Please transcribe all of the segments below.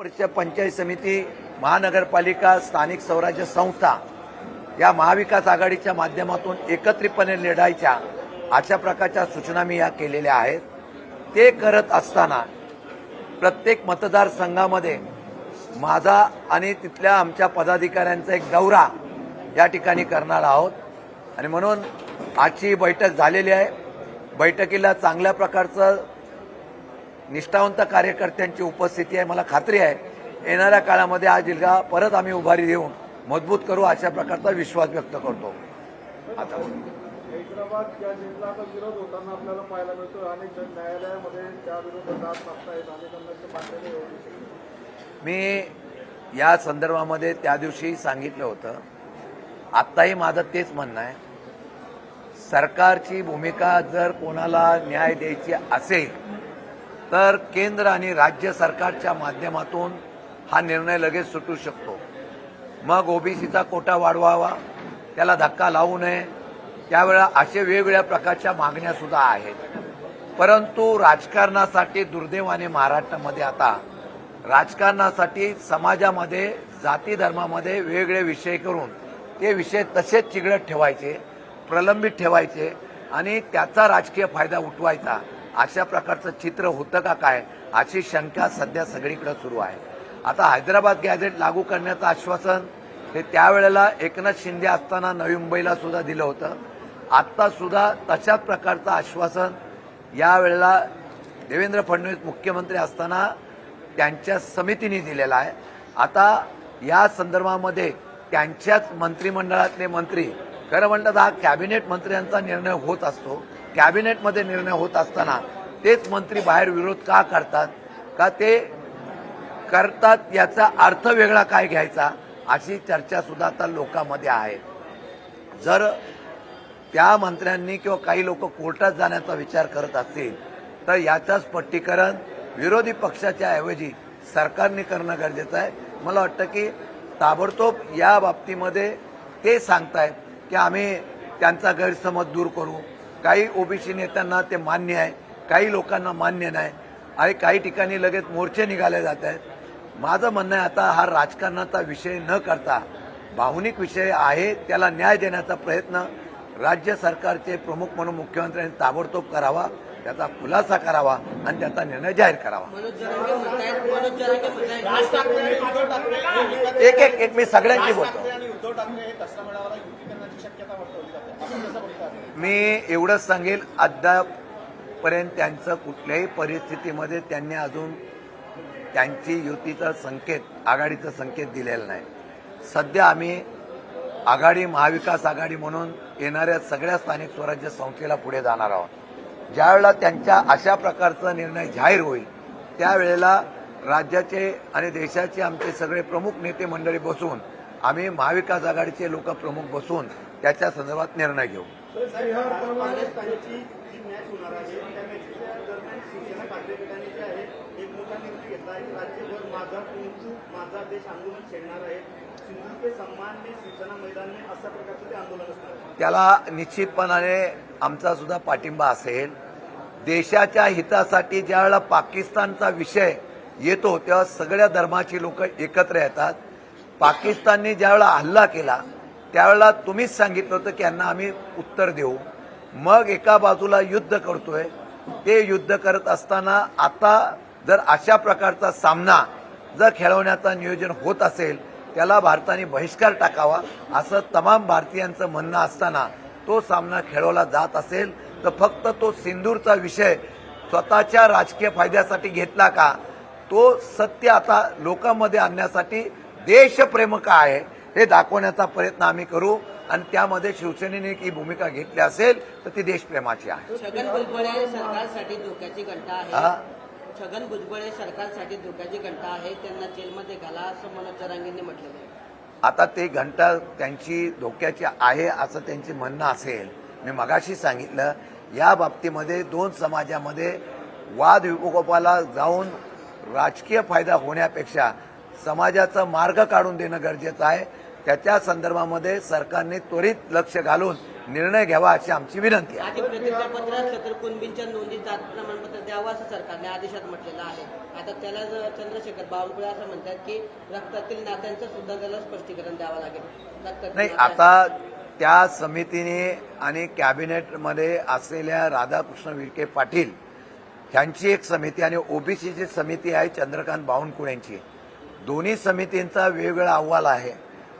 परिषद पंचायत समिती महानगरपालिका स्थानिक स्वराज्य संस्था या महाविकास आघाडीच्या माध्यमातून एकत्रितपणे लढायच्या अशा प्रकारच्या सूचना मी या केलेल्या आहेत. ते करत असताना प्रत्येक मतदारसंघामध्ये माझा आणि तिथल्या आमच्या पदाधिकाऱ्यांचा एक दौरा या ठिकाणी करणार आहोत. आणि म्हणून आजची बैठक झालेली आहे. बैठकीला चांगल्या प्रकारचं निष्ठावंत कार्यकर्त्यांची उपस्थिती आहे मला खात्री आहे. येणाऱ्या काळामध्ये हा जिल्हा परत आम्ही उभारी देऊन मजबूत करू अशा प्रकारचा विश्वास व्यक्त करतो. आता हैदराबाद या जिल्ह्याचा विरोध होताना आपल्याला पाहायला मिळतो अनेक जण न्यायालयामध्ये त्या विरोधात जात मागतायत. अनेकांना ते मान्य होऊ शकत मी या संदर्भामध्ये त्या दिवशी सांगितलं होतं. आत्ताही माझं तेच म्हणणं आहे. सरकारची भूमिका जर कोणाला न्याय द्यायची असेल तर केंद्र आणि राज्य सरकारच्या माध्यमातून हा निर्णय लगेच सुटू शकतो. मग ओबीसीचा कोटा वाढवावा त्याला धक्का लावू नये त्यावेळा असे वेगवेगळ्या प्रकारच्या मागण्या सुद्धा आहेत. परंतु राजकारणासाठी दुर्दैवाने महाराष्ट्रामध्ये आता राजकारणासाठी समाजामध्ये जाती धर्मामध्ये वेगवेगळे विषय करून ते विषय तसेच चिघळत ठेवायचे प्रलंबित ठेवायचे आणि त्याचा राजकीय फायदा उठवायचा. अशा प्रकारचं चित्र होतं का काय अशी शंका सध्या सगळीकडे सुरू आहे. आता हैदराबाद गॅझेट लागू करण्याचं आश्वासन हे त्यावेळेला एकनाथ शिंदे असताना नवी मुंबईला सुद्धा दिलं होतं. आत्तासुद्धा तशाच प्रकारचं आश्वासन यावेळेला देवेंद्र फडणवीस मुख्यमंत्री असताना त्यांच्या समितीने दिलेला आहे. आता या संदर्भामध्ये त्यांच्याच मंत्रिमंडळातले मंत्री खरं म्हणतात हा कॅबिनेट मंत्र्यांचा निर्णय होत असतो. कॅबिनेटमध्ये निर्णय होत असताना तेच मंत्री बाहेर विरोध का करतात? का ते करतात? याचा अर्थ वेगळा काय घ्यायचा? अशी चर्चा सुद्धा आता लोकांमध्ये आहे. जर त्या मंत्र्यांनी किंवा काही लोक कोर्टात जाण्याचा विचार करत असतील तर याचं स्पष्टीकरण विरोधी पक्षाच्या ऐवजी सरकारने करणं गरजेचं आहे. मला वाटतं की ताबडतोब या बाबतीमध्ये ते सांगतायत की आम्ही त्यांचा गैरसमज दूर करू. काही ओबीसी नेत्यांना ते मान्य आहे काही लोकांना मान्य नाही. आणि काही ठिकाणी लगेच मोर्चे निघाले जात आहेत. माझं म्हणणं आहे आता हा राजकारणाचा विषय न करता भावनिक विषय आहे त्याला न्याय देण्याचा प्रयत्न राज्य सरकारचे प्रमुख म्हणून मुख्यमंत्र्यांनी ताबडतोब करावा त्याचा खुलासा करावा आणि त्याचा निर्णय जाहीर करावा. एक एक एक मी सगळ्यांची बोलतो. मी एवढंच सांगेल अद्यापपर्यंत त्यांचं कुठल्याही परिस्थितीमध्ये त्यांनी अजून त्यांची युतीचा संकेत आघाडीचा संकेत दिलेला नाही. सध्या आम्ही आघाडी महाविकास आघाडी म्हणून येणाऱ्या सगळ्या स्थानिक स्वराज्य संस्थेला पुढे जाणार आहोत. ज्यावेळेला त्यांच्या अशा प्रकारचा निर्णय जाहीर होईल त्यावेळेला राज्याचे आणि देशाचे आमचे सगळे प्रमुख नेते मंडळी बसून आम्ही महाविकास आघाडीचे लोक प्रमुख बसून त्याच्या संदर्भात निर्णय घेऊ. पाकिस्तानची जी मॅच होणार आहे त्या मॅचच्या दरम्यान शिवसेना ठाकरे गटाने जे आहे एक मोठा निर्णय घेतला आहे. की राज्यभर माझा कुंकू माझा देश आंदोलन छेडणार आहे. सिंधू के सन्मानने शिवसेना मैदान में अशा प्रकारचं ते आंदोलन असणार आहे. त्याला निश्चितपणाने आमचा सुद्धा पाठिंबा असेल. देशाच्या हितासाठी ज्यावेळेला पाकिस्तानचा विषय येतो तेव्हा सगळ्या धर्माची लोक एकत्र येतात. पाकिस्तानने ज्यावेळेला हल्ला केला त्यावेळेला तुम्हीच सांगितलं होतं की यांना आम्ही उत्तर देऊ. मग एका बाजूला युद्ध करतोय. ते युद्ध करत असताना आता जर अशा प्रकारचा सामना जर खेळवण्याचा नियोजन होत असेल त्याला भारताने बहिष्कार टाकावा असं तमाम भारतीयांचं म्हणणं असताना तो सामना खेळवला जात असेल. तर फक्त तो सिंदूरचा विषय स्वतःच्या राजकीय फायद्यासाठी घेतला का? तो सत्य आता लोकांमध्ये आणण्यासाठी देशप्रेम काय आहे. हे दाखवण्याचा प्रयत्न आम्ही करू आणि त्यामध्ये शिवसेनेने ही भूमिका घेतली असेल तर ती देशप्रेमाची आहे. छगन भुजबळ सरकारसाठी धोक्याची घंटा हा? आहे छगन भुजबळ सरकारसाठी धोक्याची घंटा आहे. त्यांना जेलमध्ये घाला असं मनोज जरांगेंनी म्हटलेलं आहे. आता ते घंटा त्यांची धोक्याची आहे असं त्यांचे म्हणणं असेल. मी मगाशी सांगितलं या बाबतीमध्ये दोन समाजामध्ये वाद विकोपाला जाऊन राजकीय फायदा होण्यापेक्षा समाजाचा मार्ग काढून देणं गरजेचं आहे. त्याच्या संदर्भामध्ये सरकारने त्वरित लक्ष घालून निर्णय घ्यावा अशी आमची विनंती आहे. कुणबींच्या नोंदीत जात प्रमाणपत्र द्यावं असं सरकारने आदेशात म्हटलेलं आहे. आता त्याला चंद्रशेखर बावनकुळे असं म्हणतात की रक्तातील नात्यांचं सुद्धा त्याला स्पष्टीकरण द्यावं लागेल. नाही आता त्या समितीने आणि कॅबिनेटमध्ये असलेल्या राधाकृष्ण विखे पाटील ह्यांची एक समिती आणि ओबीसीची समिती आहे चंद्रकांत बावनकुळेंची. दोन्ही समितींचा वेगवेगळा अहवाल आहे.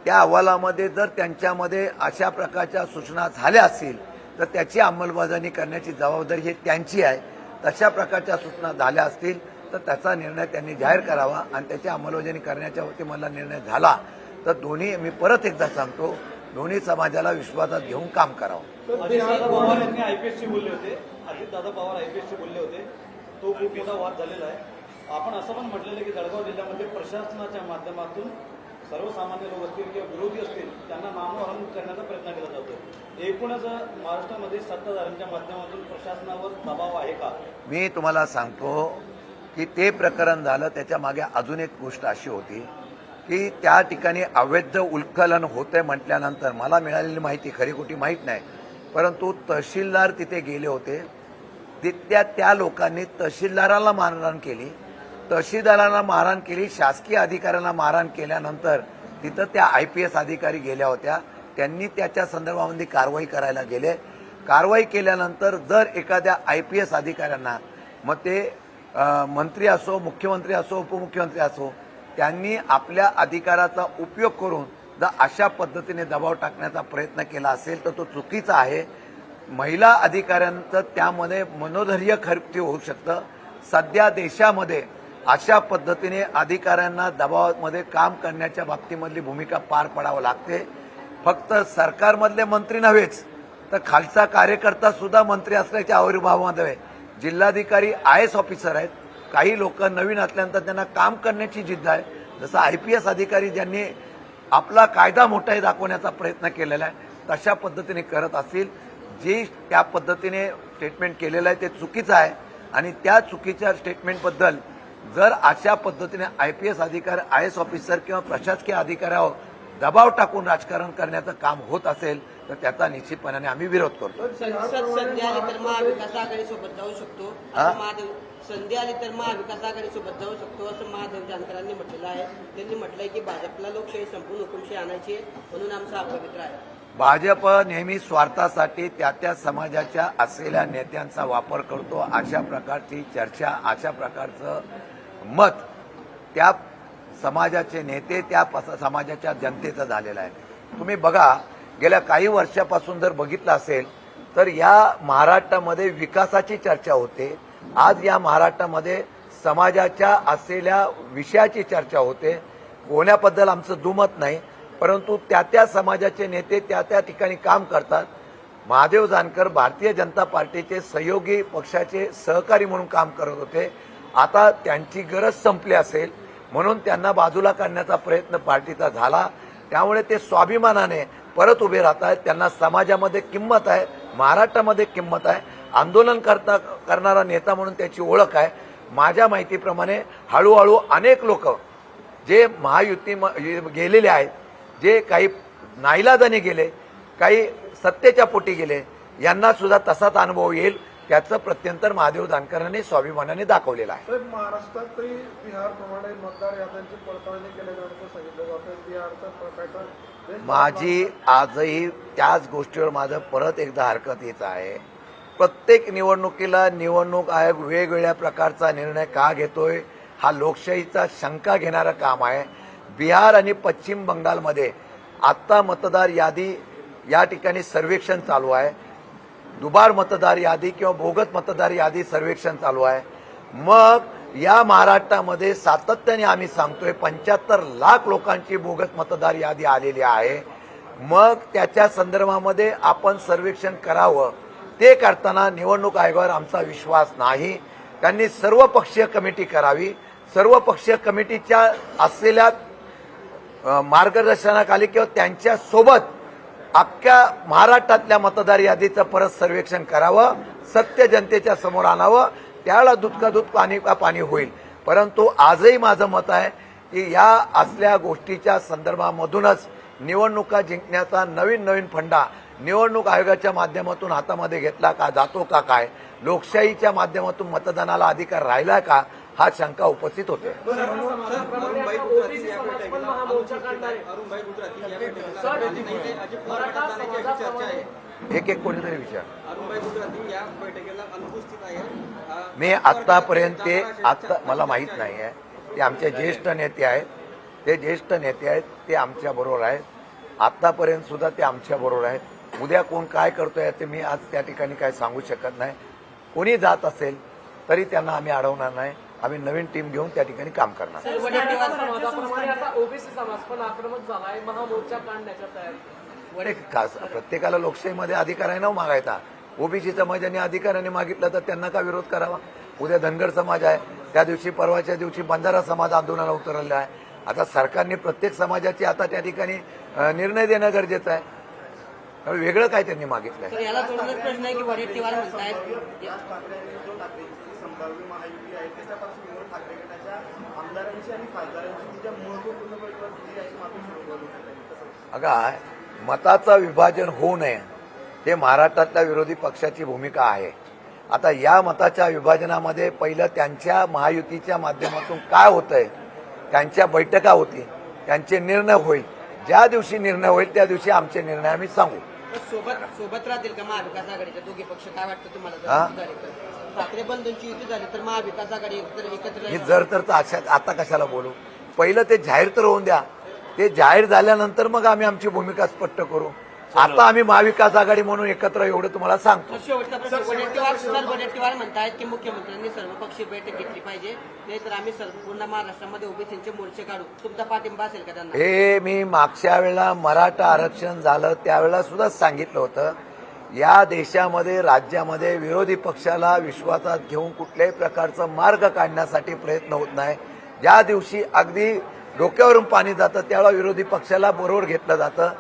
त्या अहवालामध्ये जर त्यांच्यामध्ये अशा प्रकारच्या सूचना झाल्या असतील तर त्याची अंमलबजावणी करण्याची जबाबदारी ही त्यांची आहे. तशा प्रकारच्या सूचना झाल्या असतील तर त्याचा निर्णय त्यांनी जाहीर करावा आणि त्याची अंमलबजावणी करण्याच्या वरती मला निर्णय झाला. तर दोन्ही मी परत एकदा सांगतो दोन्ही समाजाला विश्वासात घेऊन काम करावं. पवार यांनी आयपीएसशी बोलले होते. अजितदादा पवार आयपीएसशी बोलले होते. तो खूप मोठा वाद झालेला आहे. आपण असं पण म्हटलेलं की जळगाव जिल्ह्यामध्ये प्रशासनाच्या माध्यमातून सर्वसामान्य लोक असतील किंवा विरोधी असतील त्यांना नामोहरण करण्याचा प्रयत्न केला जातो एकूणच महाराष्ट्रामध्ये सत्ताधाऱ्यांच्या माध्यमातून प्रशासनावर दबाव आहे का? मी तुम्हाला सांगतो की ते प्रकरण झालं त्याच्यामागे अजून एक गोष्ट अशी होती की त्या ठिकाणी अवैध उल्खलन होते म्हटल्यानंतर मला मिळालेली माहिती खरी खोटी माहीत नाही. परंतु तहसीलदार तिथे गेले होते. तिथल्या त्या लोकांनी तहसीलदाराला मारहाण केली. तहसीलदाराला मारहाण केली शासकीय अधिकाऱ्यांना मारहाण केल्यानंतर तिथं त्या आय पी एस अधिकारी गेल्या होत्या. त्यांनी त्याच्या संदर्भामध्ये कारवाई करायला गेले. कारवाई केल्यानंतर जर एखाद्या आय पी एस अधिकाऱ्यांना मग ते मंत्री असो मुख्यमंत्री असो उपमुख्यमंत्री असो त्यांनी आपल्या अधिकाराचा उपयोग करून जर अशा पद्धतीने दबाव टाकण्याचा प्रयत्न केला असेल तर तो चुकीचा आहे. महिला अधिकाऱ्यांचं त्यामध्ये मनोधैर्य खर्च होऊ शकतं. सध्या देशामध्ये अशा पद्धतीने अधिकाऱ्यांना दबावामध्ये काम करण्याच्या बाबतीमधली भूमिका पार पडावं लागते. फक्त सरकारमधले मंत्री नव्हेच तर खालचा कार्यकर्ता सुद्धा मंत्री असल्याच्या आविर्भावामध्ये आहे. जिल्हाधिकारी आय एस ऑफिसर आहेत. काही लोक नवीन असल्यानंतर त्यांना काम करण्याची जिद्द आहे. जसं आय पी एस अधिकारी ज्यांनी आपला कायदा मोठाही दाखवण्याचा प्रयत्न केलेला आहे तशा पद्धतीने करत असतील. जे त्या पद्धतीने स्टेटमेंट केलेलं आहे ते चुकीचं आहे. आणि त्या चुकीच्या स्टेटमेंटबद्दल जर अशा पद्धतीने आय पी एस अधिकारी आय एस ऑफिसर किंवा प्रशासकीय अधिकाऱ्यावर दबाव टाकून राजकारण करण्याचं काम होत असेल तर त्याचा निश्चितपणाने आम्ही विरोध करतो. संधी आली तर महाविकास आघाडी सोबत जाऊ शकतो? असं महादेव संधी आली तर महाविकास आघाडी सोबत जाऊ शकतो असं महादेव जानकरांनी म्हटलेलं आहे. त्यांनी म्हटलंय की भाजपला लोकशाही संपूर्ण हुकुमशाही आणायची म्हणून आमचा हा पवित्र आहे. भाजप नेहमी स्वार्थासाठी त्या त्या समाजाच्या असलेल्या नेत्यांचा वापर करतो अशा प्रकारची चर्चा अशा प्रकारचं मत त्या समाजाचे नेते त्या समाजाच्या जनतेचं झालेलं आहे. तुम्ही बघा गेल्या काही वर्षापासून जर बघितलं असेल तर या महाराष्ट्रामध्ये विकासाची चर्चा होते. आज या महाराष्ट्रामध्ये समाजाच्या असलेल्या विषयाची चर्चा होते. कोण्याबद्दल आमचं दुमत नाही परंतु त्या त्या समाजाचे नेते त्या त्या ठिकाणी काम करतात. महादेव जानकर भारतीय जनता पार्टीचे सहयोगी पक्षाचे सहकारी म्हणून काम करत होते. आता त्यांची गरज संपली असेल म्हणून त्यांना बाजूला काढण्याचा प्रयत्न पार्टीचा झाला. त्यामुळे ते स्वाभिमानाने परत उभे राहत आहेत. त्यांना समाजामध्ये किंमत आहे महाराष्ट्रामध्ये किंमत आहे. आंदोलन करता करणारा नेता म्हणून त्याची ओळख आहे. माझ्या माहितीप्रमाणे हळूहळू अनेक लोक जे महायुती गेलेले आहेत जे काही नाईलाजाने गेले काही सत्तेच्या पोटी गेले यांना सुद्धा तसाच अनुभव येईल. त्याचं प्रत्यंतर महादेव जानकरांनी स्वाभिमानाने दाखवलेलं आहे. महाराष्ट्रातही बिहारप्रमाणे मतदार याद्यांची पडताळणी केल्यानंतर सांगितलं जातं. बिहारचा पॅटर्न देश- माझी आजही त्याच गोष्टीवर माझं परत एकदा हरकत येत आहे. प्रत्येक निवडणुकीला निवडणूक आयोग वेगवेगळ्या प्रकारचा निर्णय का घेतोय हा लोकशाहीचा शंका घेणारं काम आहे. बिहार आणि पश्चिम बंगालमध्ये आत्ता मतदार यादी या ठिकाणी सर्वेक्षण चालू आहे. दुबार मतदार यादी किंवा भोगत मतदार यादी सर्वेक्षण चालू आहे. मग या महाराष्ट्रामध्ये सातत्याने आम्ही सांगतोय पंच्याहत्तर लाख लोकांची भोगत मतदार यादी आलेली आहे. मग त्याच्या संदर्भामध्ये आपण सर्वेक्षण करावं. ते करताना निवडणूक आयोगावर आमचा विश्वास नाही. त्यांनी सर्व पक्षीय कमिटी करावी. सर्व पक्षीय कमिटीच्या असलेल्या मार्गदर्शनाखाली किंवा त्यांच्यासोबत अख्ख्या महाराष्ट्रातल्या मतदार यादीचं परत सर्वेक्षण करावं सत्य जनतेच्या समोर आणावं त्याला दूध का दूध पाणी का पाणी होईल. परंतु आजही माझं मत आहे की या असल्या गोष्टीच्या संदर्भामधूनच निवडणुका जिंकण्याचा नवीन नवीन फंडा निवडणूक आयोगाच्या माध्यमातून हातामध्ये घेतला का जातो का काय? लोकशाहीच्या माध्यमातून मतदानाला अधिकार राहिला का? हा शंका उपस्थित होते एक एक कोणीतरी विचार. मी आतापर्यंत ते आता मला माहीत नाही आहे. ते आमचे ज्येष्ठ नेते आहेत. ते ज्येष्ठ नेते आहेत ते आमच्या बरोबर आहेत. आतापर्यंत सुद्धा ते आमच्या बरोबर आहेत. उद्या कोण काय करतोय ते मी आज त्या ठिकाणी काय सांगू शकत नाही. कोणी जात असेल तरी त्यांना आम्ही अडवणार नाही. आम्ही नवीन टीम घेऊन त्या ठिकाणी काम करणार. सर, वडेट्टीवार समाजाप्रमाणे आता ओबीसी समाज पण आक्रमक झालाय महामोर्चा काढण्याच्या तयारी वडे खास प्रत्येकाला लोकशाहीमध्ये अधिकार आहे ना मागायचा? ओबीसी समाजाने अधिकाराने मागितलं तर त्यांना का विरोध करावा? उद्या धनगर समाज आहे त्या दिवशी परवाच्या दिवशी बंजारा समाज आंदोलनाला उतरलेला आहे. आता सरकारने प्रत्येक समाजाची आता त्या ठिकाणी निर्णय देणं गरजेचं आहे. वेगळं काय त्यांनी मागितलंय आहे उद्धव संभाव्य महायुती आहे त्याच्या पार्श्वभूमीवर ठाकरे गटाच्या आमदारांची आणि खासदारांची ज्या महत्त्वपूर्ण बैठक जी आहे मात्र सुरू होती अगा मताचं विभाजन होऊ नये हे महाराष्ट्रातल्या विरोधी पक्षाची भूमिका आहे. आता या मताच्या विभाजनामध्ये पहिलं त्यांच्या महायुतीच्या माध्यमातून काय होतंय त्यांच्या बैठका होती त्यांचे निर्णय होईल. ज्या दिवशी निर्णय होईल त्या दिवशी आमचे निर्णय आम्ही सांगू. सोबत सोबत राहतील का महाविकास आघाडीचे दोघे पक्ष? काय वाटतं तुम्हाला? जर हा? युती झाली तर? ठाकरे बंधूंची युती झाली तर महाविकास आघाडी एकत्र एकत्र हे जर तर तर अशा आता कशाला बोलू? पहिलं ते जाहीर तर होऊन द्या. ते जाहीर झाल्यानंतर मग आम्ही आमची भूमिका स्पष्ट करू. आता आम्ही महाविकास आघाडी म्हणून एकत्र एवढं तुम्हाला सांगतो. शेवटचा प्रश्न वडेट्टीवार सर वडेट्टीवार म्हणतायत की मुख्यमंत्र्यांनी सर्वपक्षीय बैठक घेतली पाहिजे नाहीतर आम्ही सर्व पूर्ण महाराष्ट्रामध्ये ओबीसीचे मोर्चे काढू. तुमचा पाठिंबा असेल का त्यांना? हे मी मागच्या वेळेला मराठा आरक्षण झालं त्यावेळेला सुद्धा सांगितलं होतं. या देशामध्ये राज्यामध्ये विरोधी पक्षाला विश्वासात घेऊन कुठल्याही प्रकारचा मार्ग काढण्यासाठी प्रयत्न होत नाही. ज्या दिवशी अगदी डोक्यावरून पाणी जातं त्यावेळा विरोधी पक्षाला बरोबर घेतलं जातं.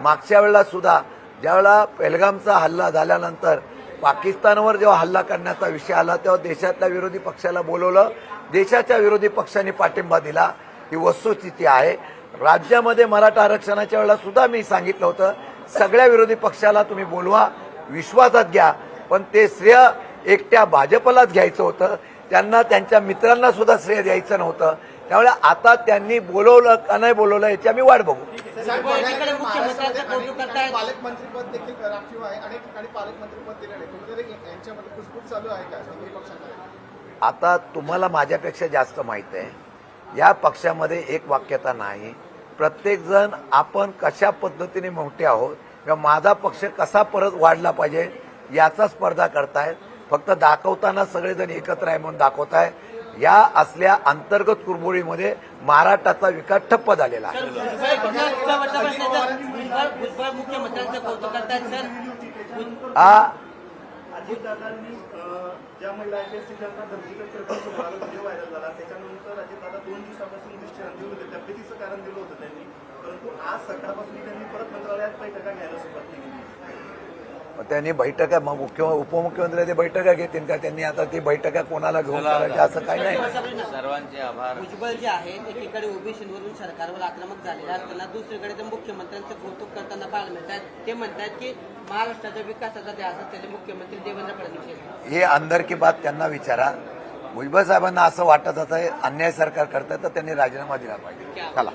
मागच्या वेळेला सुद्धा ज्यावेळेला पेलगामचा हल्ला झाल्यानंतर पाकिस्तानवर जेव्हा हल्ला करण्याचा विषय आला तेव्हा देशातल्या विरोधी पक्षाला बोलवलं. देशाच्या विरोधी पक्षांनी पाठिंबा दिला. ही वस्तुस्थिती आहे. राज्यामध्ये मराठा आरक्षणाच्या वेळेला सुद्धा मी सांगितलं होतं सगळ्या विरोधी पक्षाला तुम्ही बोलवा विश्वासात घ्या. पण ते श्रेय एकट्या भाजपलाच घ्यायचं होतं. त्यांना त्यांच्या मित्रांना सुद्धा श्रेय द्यायचं नव्हतं. त्यामुळे आता त्यांनी बोलवलं का नाही बोलवलं याची आम्ही वाट बघू. आता तुम्हाला माझ्यापेक्षा जास्त माहीत आहे. या पक्षामध्ये एक वाक्यता नाही. प्रत्येकजण आपण कशा पद्धतीने मोठे आहोत किंवा माझा पक्ष कसा परत वाढला पाहिजे याचा स्पर्धा करतायत. फक्त दाखवताना सगळेजण एकत्र आहे म्हणून दाखवताय. या असल्या अंतर्गत कुरबुळीमध्ये महाराष्ट्राचा विकास ठप्प झालेला आहे. हा अजितदादांनी ज्या महिला आय पी एस धमकीचं प्रकरण समोर आलं व्हिडिओ व्हायरल झाला त्याच्यानंतर अजितदादा दोन दिवसापासून विश्रांती होते. तब्येतीचं कारण दिलं होतं त्यांनी. परंतु आज सकाळपासून त्यांनी परत मंत्रालयात बैठका घ्यायला सुरुवात केली. त्यांनी बैठका मग मुख्य उपमुख्यमंत्री ते बैठका घेतील का? त्यांनी आता ती बैठका कोणाला घेऊन करायच्या असं काही नाही. सर्वांचे आभार. भुजबळ जे आहेत एकीकडे ओबीसीवरून सरकारवर आक्रमक झालेले असताना दुसरीकडे ते मुख्यमंत्र्यांचं कौतुक करताना पाहायला मिळतात ते म्हणतात की महाराष्ट्राच्या विकासाचा ध्यास असलेले मुख्यमंत्री देवेंद्र फडणवीस. हे अंदर की बात त्यांना विचारा. भुजबळ साहेबांना असं वाटत होतं अन्याय सरकार करतं तर त्यांनी राजीनामा दिला पाहिजे. चला.